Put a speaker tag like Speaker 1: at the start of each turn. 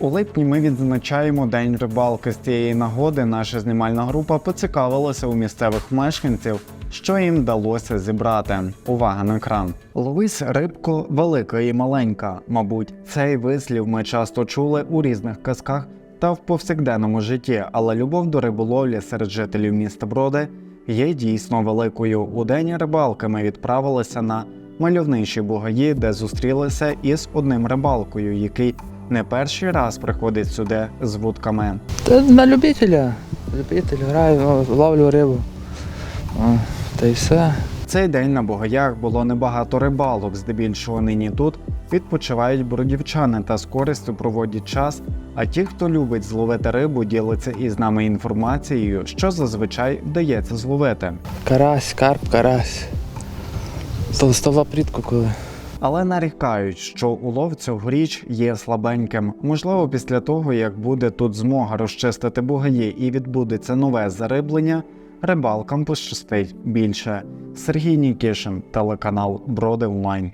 Speaker 1: У липні ми відзначаємо День рибалки. З цієї нагоди наша знімальна група поцікавилася у місцевих мешканців, що їм вдалося зібрати. Увага на екран. Ловись рибку велика і маленька. Мабуть, цей вислів ми часто чули у різних казках та в повсякденному житті, але любов до риболовлі серед жителів міста Броди є дійсно великою. У день рибалки ми відправилися на мальовничі бугаї, де зустрілися із одним рибалкою, який не перший раз приходить сюди з вудками.
Speaker 2: Та на любителя. Любитель, граю, ловлю рибу. О, та й все.
Speaker 1: Цей день на бугаях було небагато рибалок, здебільшого нині тут відпочивають бродівчани та з користю проводять час. А ті, хто любить зловити рибу, діляться із нами інформацією, що зазвичай вдається зловити.
Speaker 2: Карась, карп, карась. Толстова рідко коли.
Speaker 1: Але нарікають, що улов цьогоріч є слабеньким. Можливо, після того, як буде тут змога розчистити бугаї і відбудеться нове зариблення, рибалкам пощастить більше. Сергій Нікішин, телеканал Броди Онлайн.